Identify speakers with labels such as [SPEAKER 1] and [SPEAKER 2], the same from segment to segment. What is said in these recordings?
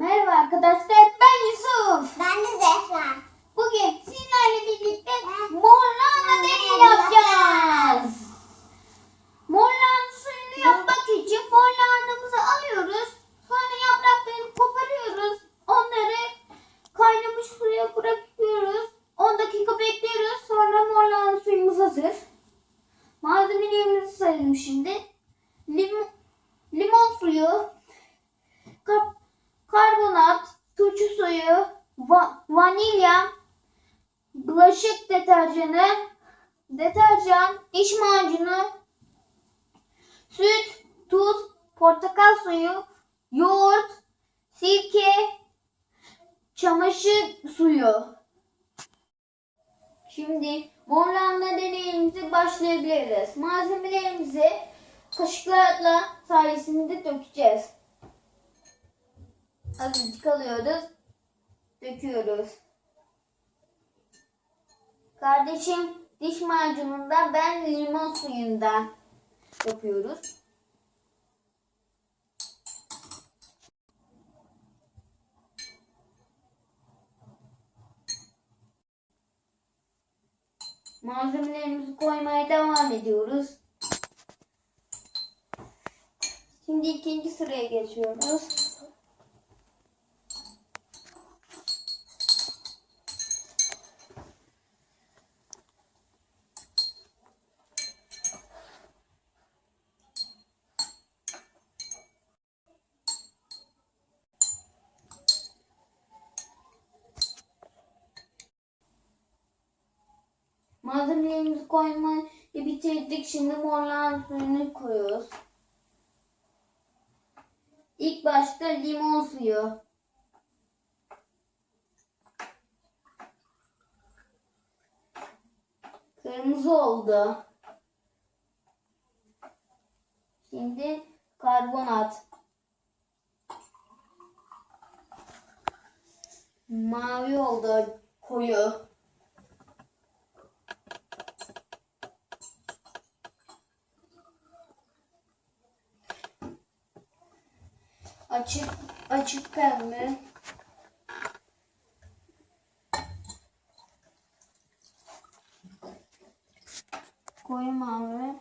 [SPEAKER 1] Merhaba arkadaşlar ben Yusuf.
[SPEAKER 2] Ben de Zehra.
[SPEAKER 1] Bugün bulaşık deterjanı, deterjan, diş macunu, süt, tuz, portakal suyu, yoğurt, sirke, çamaşır suyu. Şimdi morlanma deneyimize başlayabiliriz. Malzemelerimizi kaşıklarla sayesinde dökeceğiz. Azıcık alıyoruz. Döküyoruz. Kardeşim diş macunundan ben limon suyundan yapıyoruz. Malzemelerimizi koymaya devam ediyoruz. Şimdi ikinci sıraya geçiyoruz. Malzemelerimizi koymayı bitirdik. Şimdi morlan suyunu koyuyoruz. İlk başta limon suyu. Kırmızı oldu. Şimdi karbonat. Mavi oldu. Koyu. Açık açık pembe. Koyu mavi.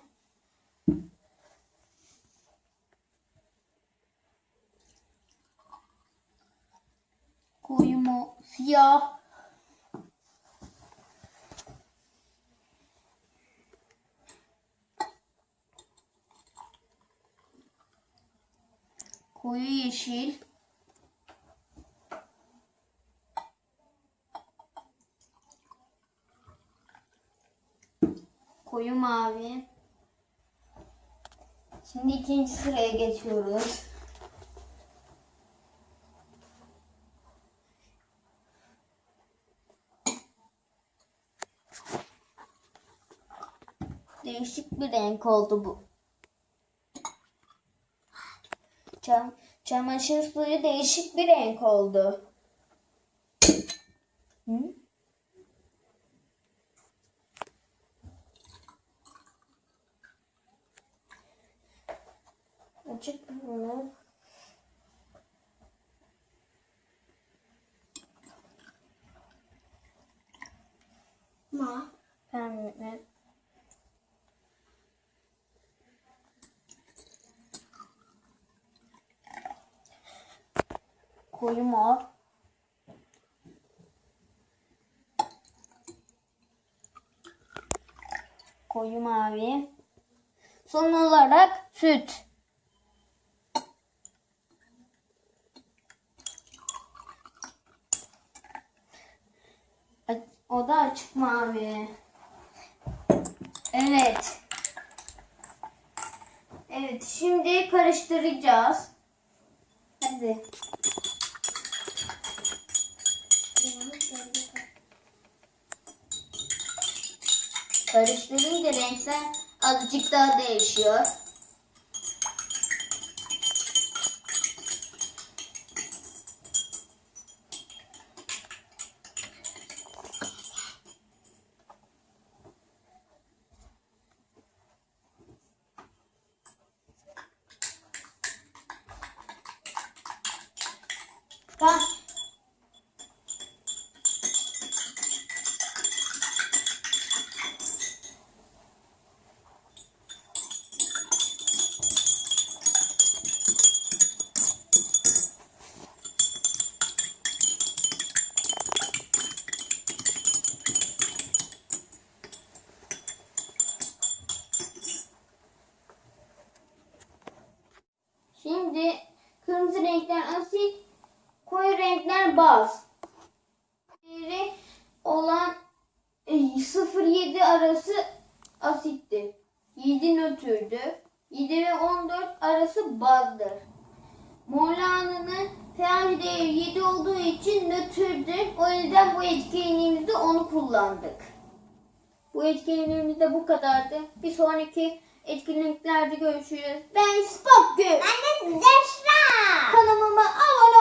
[SPEAKER 1] Koyu mu siyah. Koyu yeşil. Koyu mavi. Şimdi ikinci sıraya geçiyoruz. Değişik bir renk oldu bu. Çam, çamaşır suyu değişik bir renk oldu. Hı? Açık bunu.
[SPEAKER 2] Ma.
[SPEAKER 1] Pembe. Koyu mor. Koyu mavi. Son olarak süt. O da açık mavi. Evet. Evet, şimdi karıştıracağız. Hadi. Karıştırınca renkler azıcık daha değişiyor. Şimdi kırmızı renkler asit, koyu renkler baz. Değeri olan e, 0-7 arası asittir. 7 nötrdü. 7 ve 14 arası bazdır. Morlanının pH değeri 7 olduğu için nötrdür. O yüzden bu etkinliğimizde onu kullandık. Bu etkinliğimiz de bu kadardı. Bir sonraki etkinliklerde görüşürüz. Ben Spokgül. Ben de Zehra. Kanalıma abone